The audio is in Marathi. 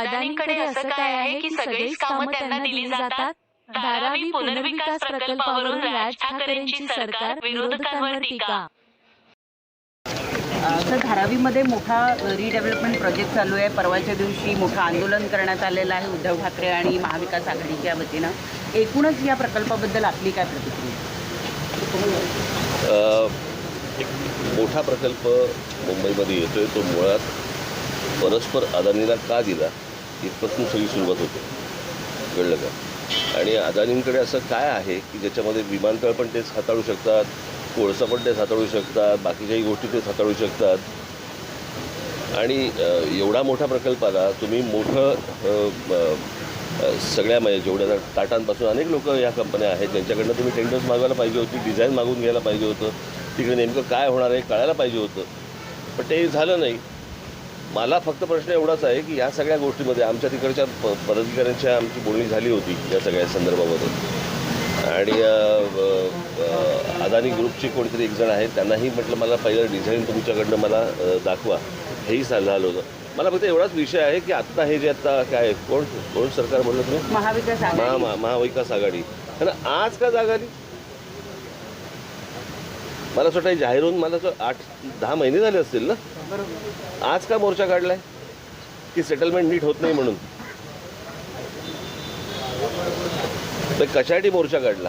अदानीकडे असं काय आहे की सगळीच कामं त्यांना दिली जातात? धारावी पुनर्विकास प्रकल्पावरून राज ठाकरेंची सरकार विरोधकांवर टीका. तर धारावीमध्ये मोठा रिडेव्हलपमेंट प्रोजेक्ट चालू आहे. परवाच्या दिवशी मोठं आंदोलन करण्यात आलेलं आहे उद्धव ठाकरे आणि महाविकास आघाडीच्या वतीनं. एकूणच या प्रकल्पाबद्दल आपली काय प्रतिक्रिया? एक मोठा प्रकल्प मुंबईमध्ये येतोय. तो मुळात परस्पर अदानीला का दिला? इथपासून सगळी सुरुवात होते कळलं का आणि अदानींकडे असं काय आहे की ज्याच्यामध्ये विमानतळ पण तेच हाताळू शकतात कोळसा पण तेच हाताळू शकतात बाकीच्याही गोष्टी तेच हाताळू शकतात? आणि एवढा मोठा प्रकल्प आला तुम्ही मोठं सगळ्या म्हणजे जेवढ्या टाटांपासून अनेक लोक या कंपन्या आहेत ज्यांच्याकडनं तुम्ही टेंडर्स मागवायला पाहिजे होती डिझाईन मागून घ्यायला पाहिजे होतं तिकडे नेमकं काय होणार आहे कळायला पाहिजे होतं. पण ते झालं नाही. मला फक्त प्रश्न एवढाच आहे की या सगळ्या गोष्टीमध्ये आमच्या तिकडच्या प पदाधिकाऱ्यांच्या आमची बोलणी झाली होती या सगळ्या संदर्भामध्ये. आणि अदानी ग्रुपची कोणीतरी एक जण आहेत त्यांनाही म्हटलं मला पहिलं डिझाईन तुमच्याकडनं मला दाखवा. हेही झालं होतं. मला फक्त एवढाच विषय आहे की आत्ता हे जे आत्ता काय कोण कोण सरकार बोललं तुम्ही? महाविकास महा महाविकास आघाडी. आज का जागा मला असं वाटतं जाहीर होऊन मला असं आठ दहा महिने झाले असतील ना? आज का मोर्चा काढलाय? की सेटलमेंट नीट होत नाही म्हणून? तर कशासाठी मोर्चा काढला?